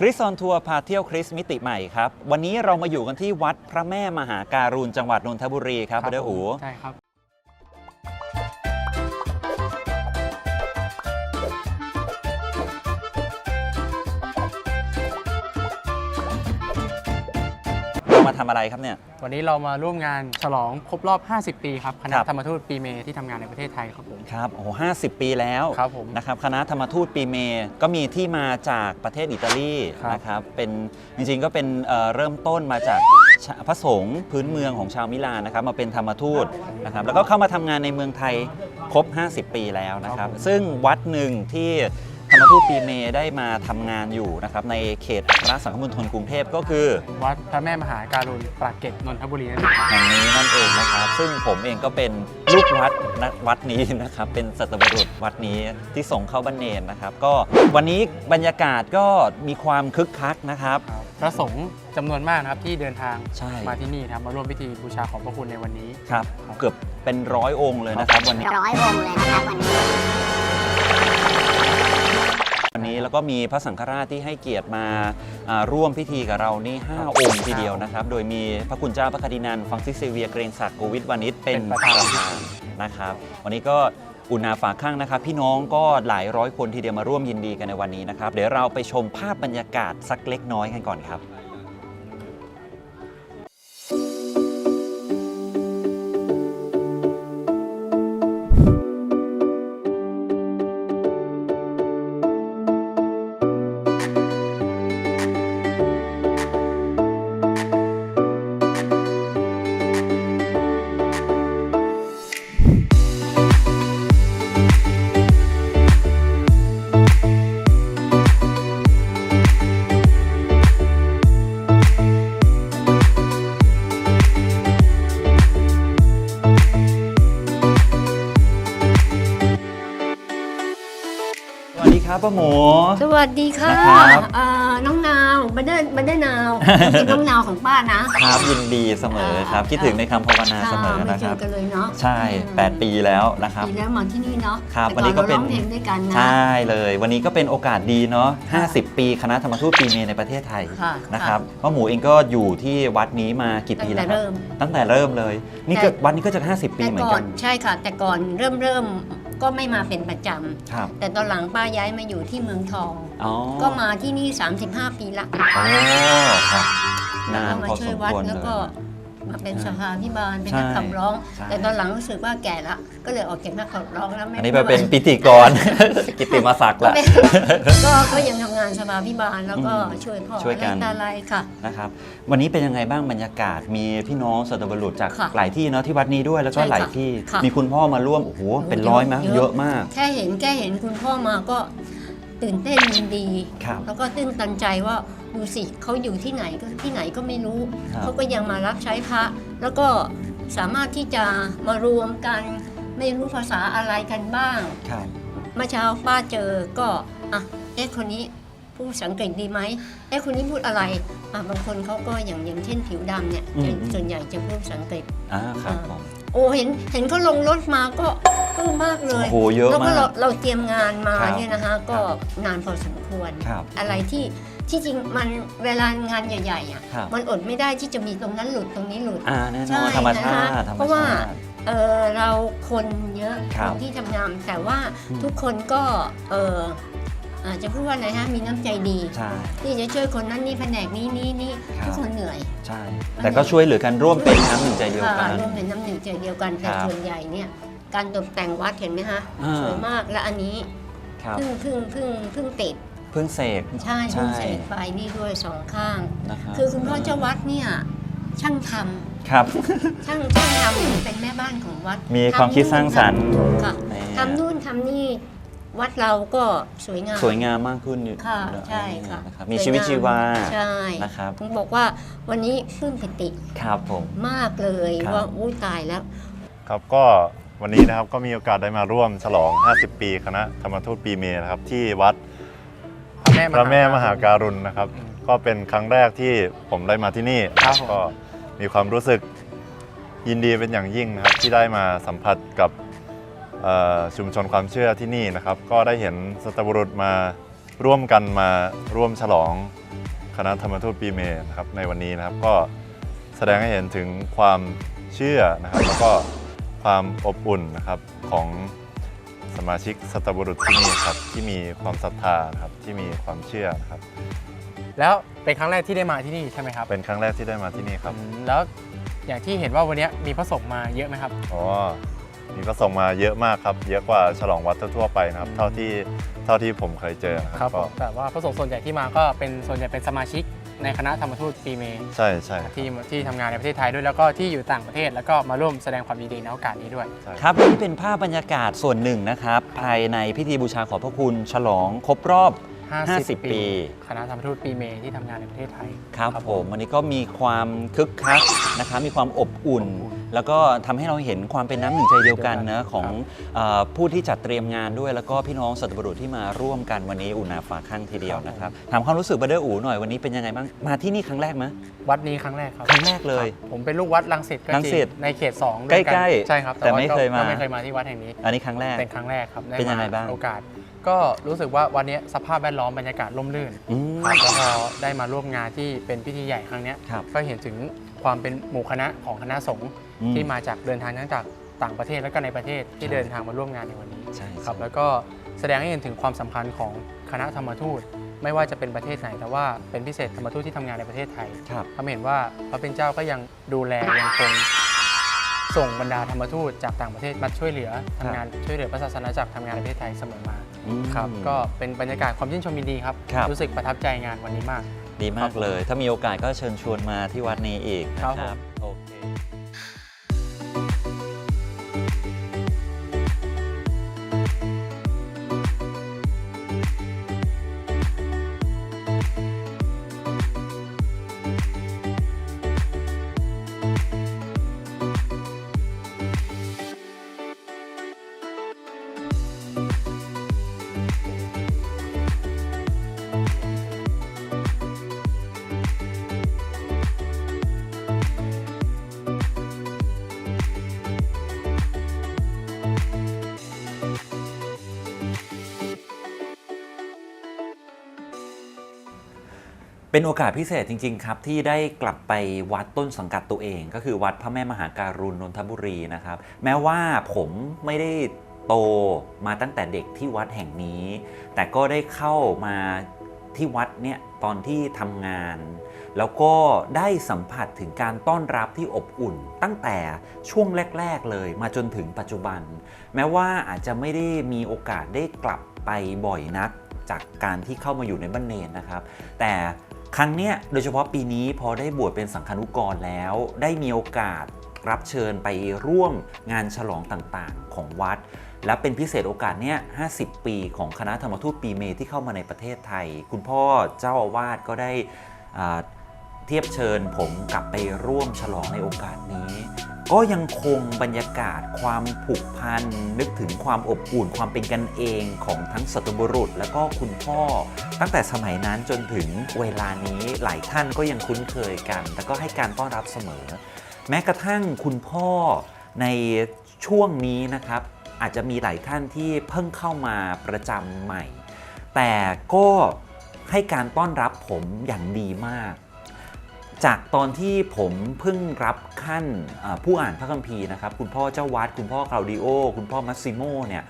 คริสออนทัวร์พาเที่ยวคริสมิติใหม่ครับ วันนี้เรามาอยู่กันที่วัดพระแม่มหาการุณจังหวัดนนทบุรีครับพระเดออูใช่ครับ มาทำอะไรครับเนี่ย วันนี้เรามาร่วมงานฉลองครบรอบ 50 ปีครับคณะครับ ธรรมทูตปีเมที่ทำงานในประเทศไทยครับผม ครับโอ้โหห้าสิบปีแล้วครับผมนะครับคณะธรรมทูตปีเมก็มีที่มาจากประเทศอิตาลีครับ นะครับเป็นจริงๆก็เป็นเอ่อเริ่มต้นมาจากชาพระสงฆ์พื้นเมืองของชาวมิลานนะครับมาเป็นธรรมทูตนะครับแล้วก็เข้ามาทำงานในเมืองไทยครบ 50 ปีแล้วนะครับ ซึ่งวัดหนึ่งที่ ธรรมทูตปีเมได้มาทำงานอยู่นะครับในเขตอัครสังคมณฑลกรุงเทพก็คือ วัดพระแม่มหาการุณปรากเกร็ดนนทบุรีนั่นเองครับแห่งนี้นั่นเองนะครับ ซึ่งผมเองก็เป็นลูกวัดนะวัดนี้นะครับ เป็นสัตบุรุษวัดนี้ที่ส่งเข้าบรรเนนนะครับ ก็วันนี้บรรยากาศก็มีความคึกคักนะครับ ครับพระสงฆ์จำนวนมากนะครับที่เดินทางใช่ มาที่นี่นะครับมาร่วมพิธีบูชาขอบพระคุณในวันนี้ ครับ เกือบเป็นร้อยองค์เลยนะครับวันนี้ ร้อยองค์เลยนะครับวันนี้ วันนี้แล้วก็มีพระสังฆราชที่ให้เกียรติมาอ่าร่วมพิธีกับเรานี่ 5 องค์ทีเดียวนะครับ โดยมีพระคุณเจ้าพระคดินันฟังซิสเซเวียเกรงศักดิ์โกวิทวานิชเป็นเป็นปประระธาธานนนะครับ วันนี้ก็อุณาฝากข้างนะครับ พี่น้องก็หลายร้อยคนทีเดียวมาร่วมยินดีกันในวันนี้นะครับ เดี๋ยวเราไปชมภาพบรรยากาศสักเล็กน้อยกันก่อนครับ ครับป้าหมู สวัสดีค่ะนะครับอ่าน้องนาวบันเดอร์บันเดอร์นาวเป็นน้องนาวของป้านะครับยินดีเสมอครับ คิดถึงในคำภาวนาเสมอไม่นะเจคอรับกันเลยเนาะใช่อืม8ปีแล้วนะครับ ปีแล้วมาที่นี่เนาะครับแต่วันนี้ก็เราเป็นร้องเพลงด้วยกันนะ ใช่เลย วันนี้ก็เป็นโอกาสดีเนาะค่ะ50 ปีคณะธรรมทูตปีเมในประเทศไทยค่ะนะครับป้าหมูเองก็อยู่ที่วัดนี้มากี่ปีตั้งแล้แต่วครับเริ่ม ตั้งแต่เริ่มเลย นี่ก็แต่วันนี้ก็จะ 50 ปีแต่เหมือนก่อกันน ใช่ค่ะ แต่ก่อนเริ่มเริ่ม ก็ไม่มาเป็นประจำครับแต่ตอนหลังป้าย้ายมาอยู่ที่เมืองทอง อ๋อก็มาที่นี่ 35 ปีละโอ้ครับนานก็มาพอช่สวยมวัดควรเลแล้วยก็ มาเป็นสภาพิบาลเป็นใช่นักขับร้อง ใช่ แต่ตอนหลังรู้สึกว่าแก่ละก็เลยออกจากนักขับร้องแล้วไม่อันนี้มาเป็นไม่ไหวพิธีกร กิตติมาศักดิ์ละก็ก็ยังทำงานสภาพิบาลแล้วก็อืมช่วยพ่อช่วยกันอะไรตาอะไรค่ะ นะครับ วันนี้เป็นยังไงบ้างบรรยากาศมีพี่น้องสัตบุรุษจากค่ะหลายที่เนาะที่วัดนี้ด้วยแล้วก็ใช่ค่ะหลายที่ค่ะมีคุณพ่อมาร่วมโอ้โหเป็นร้อยมั้ยเยอะ เยอะมาก แค่เห็นแค่เห็นคุณพ่อมาก็ตื่นเต้นยินดี ครับ แล้วก็ตื้นตันใจว่า ดูสิเขาอยู่ที่ไหนก็ที่ไหนก็ไม่รู้ครับ เขาก็ยังมารับใช้พระ แล้วก็สามารถที่จะมารวมกันไม่รู้ภาษาอะไรกันบ้าง ครับ เมื่อเช้าป้าเจอก็อะเอ๊ะคนนี้พูดภาษาอังกฤษดีไหมเอ๊ะคนนี้พูดอะไรอะบางคนเขาก็อย่างอย่างเช่นผิวดำเนี่ยอืมจะอืมส่วนใหญ่จะพูดภาษาอังกฤษ อ่าครับผม โอ้เห็นเห็นเขาลงรถมาก็ ปลื้มมากเลย โอ้โหเยอะแล้วก็มากเราเราเตรียมงานมาครับเนี่ยนะคะ ก็นานพอสมควร ครับอะไรที่ที่จริงมันเวลางานใหญ่ๆอะครับ มันอดไม่ได้ที่จะมีตรงนั้นหลุดตรงนี้หลุด อ่าแน่นใช่อนธรรมชาตินะคะธรรมเพราะว่า ชาติ เออเราคนเยอะครัคบนที่ทำงานแต่ว่าอืม ทุกคนก็เอออาจจะพูดว่าอะไรฮะมีน้ำใจดี ใช่ ที่จะช่วยคนนั้นนี่แผนกนี้นี่นี่ครับ ทุกคนเหนื่อย ใช่ แต่ก็ช่วยเหลือกันร่วมเป็นน้ำหนึ่งใจเดียวกันค่ะร่วมเป็นน้ำหนึ่งใจเดียวกันแต่ครับ ส่วนใหญ่เนี่ย การตกแต่งวัดเห็นไหมฮะอ่า สวยมากและอันนี้ครับเพิ่งเพิ่งเพิ่งเพิ่งติดเพิ่งเสกใช่เพิ่งเสกไฟนี่ด้วยสองข้าง นะครับคือคุณพ่อเจ้าวัดเนี่ยช่างทำครับ ช่างช่างทำเป็นแม่บ้านของวัดมีความคิดสร้างสรรค์ถูกค่ะแหมทำนู่นทำนี่วัดเราก็สวยงาม สวยงามมากขึ้นอยู่ค่ะใช่ค่ะนะครับมีชีวิตชีวาใช่นะครับ ผมบอกว่าวันนี้ปลื้มปิติครับผม มากเลยครับ ว่าอุ้ยตายแล้ว ครับก็ วันนี้นะครับก็มีโอกาสได้มาร่วมฉลอง 50 ปีคณะธรรมทูตปีเมนะครับที่วัดพระแม่มหาการุณนะครับ ก็เป็นครั้งแรกที่ผมได้มาที่นี่ครับผมก็มีความรู้สึกยินดีเป็นอย่างยิ่งนะครับที่ได้มาสัมผัสกับเอ่อชุมชนความเชื่อที่นี่นะครับ ก็ได้เห็นสัตบุรุษมาร่วมกันมาร่วมฉลองคณะธรรมทูตปีเมนะครับในวันนี้นะครับก็แสดงให้เห็นถึงความเชื่อนะครับแล้วก็ ความอบอุ่นนะครับของสมาชิกสัตบุรุษที่นี่ครับที่มีความศรัทธานะครับที่มีความเชื่อนะครับ แล้วเป็นครั้งแรกที่ได้มาที่นี่ใช่ไหมครับเป็นครั้งแรกที่ได้มาที่นี่ครับอืมแล้วอย่างที่เห็นว่าวันนี้มีพระสงฆ์มาเยอะไหมครับ อ๋อมีพระสงฆ์มาเยอะมากครับ เยอะกว่าฉลองวัดทั่วๆไปนะครับ เท่าที่เท่าที่ผมเคยเจอนะครับผก็มแต่ว่าพระสงฆ์ส่วนใหญ่ที่มาก็เป็นส่วนใหญ่เป็นสมาชิก ในคณะธรรมทูตปีเมใช่ใช่ที่ที่ทำงานในประเทศไทยด้วยแล้วก็ที่อยู่ต่างประเทศแล้วก็มาร่วมแสดงความยินดีในโอกาสนี้ด้วย ใช่ครับนี่เป็นภาพบรรยากาศส่วนหนึ่งนะครับ ภายในพิธีบูชาขอบพระคุณ ฉลองครบรอบ 50ปีคณะธรรมทูตปีเมที่ทำงานในประเทศไทย ครับผมวันนี้ก็มีความคึกคักนะครับมีความอบอุ่นแล้วก็ทำให้เราเห็นความเป็นน้ำหนึ่งใจเดียวกันนะของเออผู้ที่จัดเตรียมงานด้วย แล้วก็พี่น้องสัตบุรุษที่มาร่วมกันวันนี้อุ่นหนาฝาข้างทีเดียวนะครับถามความรู้สึกบัดเดอร์อูหน่อยวันนี้เป็นยังไงบ้างมาที่นี่ครั้งแรกไหม วัดนี้ครั้งแรกครับครั้งแรกเลยครับผมเป็นลูกวัดรังสิตก็รังจริสิตในเขต2ใกล้ๆใช่ครับแต่ว่าไม่ก็เคยมา ก็ไม่เคยมาที่วัดแห่งนี้ อันนี้ครั้งแรก เป็นครั้งแรกครับด้เป็นยังไงมบ้าง โอกาส ก็รู้สึกว่าวันนี้สภาพแวดล้อมบรรยากาศร่มรื่นอืม ครับแล้วพอได้มาร่วมงานที่เป็นพิธีใหญ่ครั้งเนี้ยครับก็เห็นถึงความเป็นหมู่คณะของคณะสงฆ์อืมที่มาจากเดินทางทั้งจากต่างประเทศและก็ในประเทศที่ใช่ เดินทางมาร่วมงานในวันนี้ ใช่ครับใช่แล้วก็แสดงให้เห็นถึงความสำคัญของคณะธรรมทูต ไม่ว่าจะเป็นประเทศไหน แต่ว่าเป็นพิเศษธรรมทูตที่ทำงานในประเทศไทยครับ ทำให้เห็นว่าพระเป็นเจ้าก็ยังดูแลยังคง ส่งบรรดาธรรมทูตจากต่างประเทศมาช่วยเหลือทำงานช่วยเหลือพระศาสนาจักรทำงานในประเทศไทยเสมอมาอืมครับก็เป็นบรรยากาศความชื่นชมยินดีครับ ครับ รู้สึกประทับใจงานวันนี้มาก ดีมากเลย ถ้ามีโอกาสก็เชิญชวนมาที่วัดนี้อีกนะคครัรับ เป็นโอกาสพิเศษจริง ๆ ครับ ที่ได้กลับไปวัดต้นสังกัดตัวเอง ก็คือวัดพระแม่มหาการุณนนทบุรีนะครับ แม้ว่าผมไม่ได้โตมาตั้งแต่เด็กที่วัดแห่งนี้ แต่ก็ได้เข้ามาที่วัดเนี่ยตอนที่ทำงาน แล้วก็ได้สัมผัสถึงการต้อนรับที่อบอุ่น ตั้งแต่ช่วงแรก ๆ เลย มาจนถึงปัจจุบัน แม้ว่าอาจจะไม่ได้มีโอกาสได้กลับไปบ่อยนัก จากการที่เข้ามาอยู่ในบ้านเนนนะครับ แต่ครั้งเนี้ยโดยเฉพาะปีนี้พอได้บวชเป็นสังฆานุกรแล้ว ได้มีโอกาสรับเชิญไปร่วมงานฉลองต่างๆ ของวัด และเป็นพิเศษโอกาสเนี้ย50 ปีของคณะธรรมทูตปีเมที่เข้ามาในประเทศไทย คุณพ่อเจ้าอาวาสก็ได้เทียบเชิญผมกลับไปร่วมฉลองในโอกาสนี้ ก็ยังคงบรรยากาศความผูกพัน นึกถึงความอบอุ่นความเป็นกันเองของทั้งสัตบุรุษ และก็คุณพ่อ ตั้งแต่สมัยนั้นจนถึงเวลานี้หลายท่านก็ยังคุ้นเคยกัน แต่ก็ให้การต้อนรับเสมอ แม้กระทั่งคุณพ่อในช่วงนี้นะครับ อาจจะมีหลายท่านที่เพิ่งเข้ามาประจำใหม่ แต่ก็ให้การต้อนรับผมอย่างดีมาก จากตอนที่ผมเพิ่งรับขั้นผู้อ่านพระคัมภีร์นะครับ คุณพ่อเจ้าวัด คุณพ่อคลาวดิโอ คุณพ่อมัสซิโมเนี่ย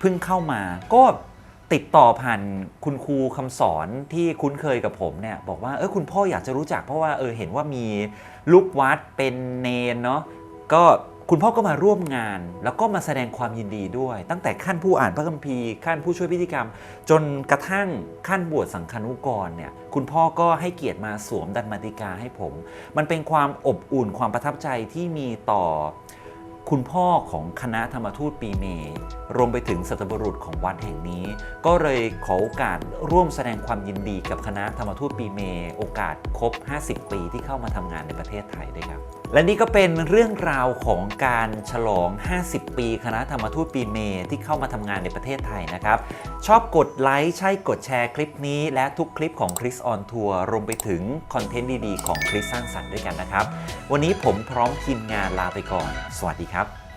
เพิ่งเข้ามาก็ติดต่อผ่านคุณครูคำสอนที่คุ้นเคยกับผมเนี่ยบอกว่าเออคุณพ่ออยากจะรู้จักเพราะว่าเออเห็นว่ามีลูกวัดเป็นเนนเนาะก็ คุณพ่อก็มาร่วมงาน แล้วก็มาแสดงความยินดีด้วย ตั้งแต่ขั้นผู้อ่านพระคัมภีร์ขั้นผู้ช่วยพิธีกรรม จนกระทั่งขั้นบวชสังฆานุกรเนี่ยคุณพ่อก็ให้เกียรติมาสวมดันมาติกาให้ผม มันเป็นความอบอุ่นความประทับใจที่มีต่อคุณพ่อของคณะธรรมทูตปีเมรวมไปถึงสัตบุรุษของวัดแห่งนี้ ก็เลยขอโอกาสร่วมแสดงความยินดีกับคณะธรรมทูตปีเม โอกาสครบ 50 ปีที่เข้ามาทำงานในประเทศไทยด้วยครับและนี่ก็เป็นเรื่องราวของการฉลอง 50 ปีคณะธรรมทูตปีเมที่เข้ามาทำงานในประเทศไทยนะครับ ชอบกดไลค์ใช่กดแชร์คลิปนี้ และทุกคลิปของคริสออนทัวร์รวมไปถึงคอนเทนต์ดี ๆ ของคริสสร้างสรรค์ด้วยกันนะครับ วันนี้ผมพร้อมทีมงานลาไปก่อน สวัสดีครับ